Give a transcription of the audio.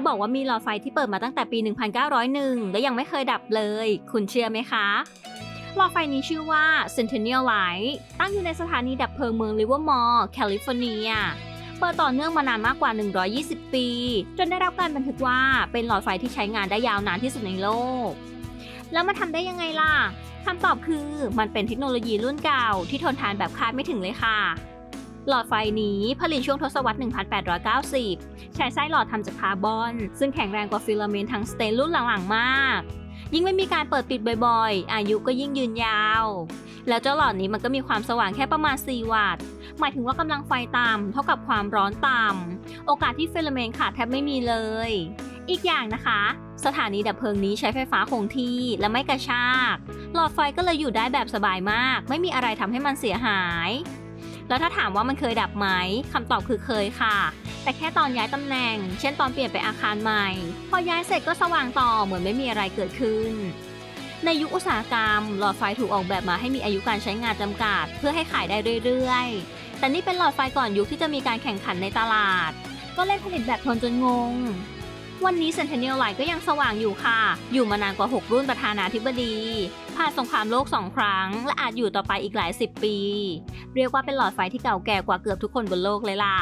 าบอกว่ามีหลอดไฟที่เปิดมาตั้งแต่ปี 1901 และยังไม่เคยดับเลย คุณเชื่อไหมคะ หลอดไฟนี้ชื่อว่า Centennial Light ตั้งอยู่ในสถานีดับเพลิงเมืองลิเวอร์มอร์แคลิฟอร์เนียเปิดต่อเนื่องมานานมากกว่า 120 ปี จนได้รับการบันทึกว่าเป็นหลอดไฟที่ใช้งานได้ยาวนานที่สุดในโลก แล้วมันทำได้ยังไงล่ะคำตอบคือมันเป็นเทคโนโลยีรุ่นเก่าที่ทนทานแบบคาดไม่ถึงเลยค่ะ หลอดไฟนี้ผลิตช่วงทศวรรษ 1890 ใช้ไส้หลอดทำจากคาร์บอน ซึ่งแข็งแรงกว่าฟิลาเมนต์ทั้งสเตนรุ่นหลังๆ มาก ยิ่งไม่มีการเปิดปิดบ่อยๆ อายุก็ยิ่งยืนยาว แล้วเจ้าหลอดนี้มันก็มีความสว่างแค่ประมาณ 4 วัตต์ หมายถึงว่ากำลังไฟต่ำเท่ากับความร้อนต่ำ โอกาสที่ฟิลาเมนต์ขาดแทบไม่มีเลย อีกอย่างนะคะ สถานีดับเพลิงนี้ใช้ไฟฟ้าคงที่และไม่กระชาก หลอดไฟก็เลยอยู่ได้แบบสบายมาก ไม่มีอะไรทำให้มันเสียหาย แล้วถ้าถามว่ามันเคยดับไหมคำตอบคือเคยค่ะ แต่แค่ตอนย้ายตำแหน่ง เช่นตอนเปลี่ยนไปอาคารใหม่ พอย้ายเสร็จก็สว่างต่อเหมือนไม่มีอะไรเกิดขึ้น ในยุคอุตสาหกรรม หลอดไฟถูกออกแบบมาให้มีอายุการใช้งานจำกัด เพื่อให้ขายได้เรื่อยๆ แต่นี่เป็นหลอดไฟก่อนยุคที่จะมีการแข่งขันในตลาด ก็เล่นผลิตแบบทนจนงง วันนี้เซนเทเนียลไลท์ก็ยังสว่างอยู่ค่ะ อยู่มานานกว่า 6 รุ่นประธานาธิบดี ผ่านสงครามโลก 2 ครั้ง และอาจอยู่ต่อไปอีกหลายสิบปี เรียกว่าเป็นหลอดไฟที่เก่าแก่กว่าเกือบทุกคนบนโลกเลยล่ะ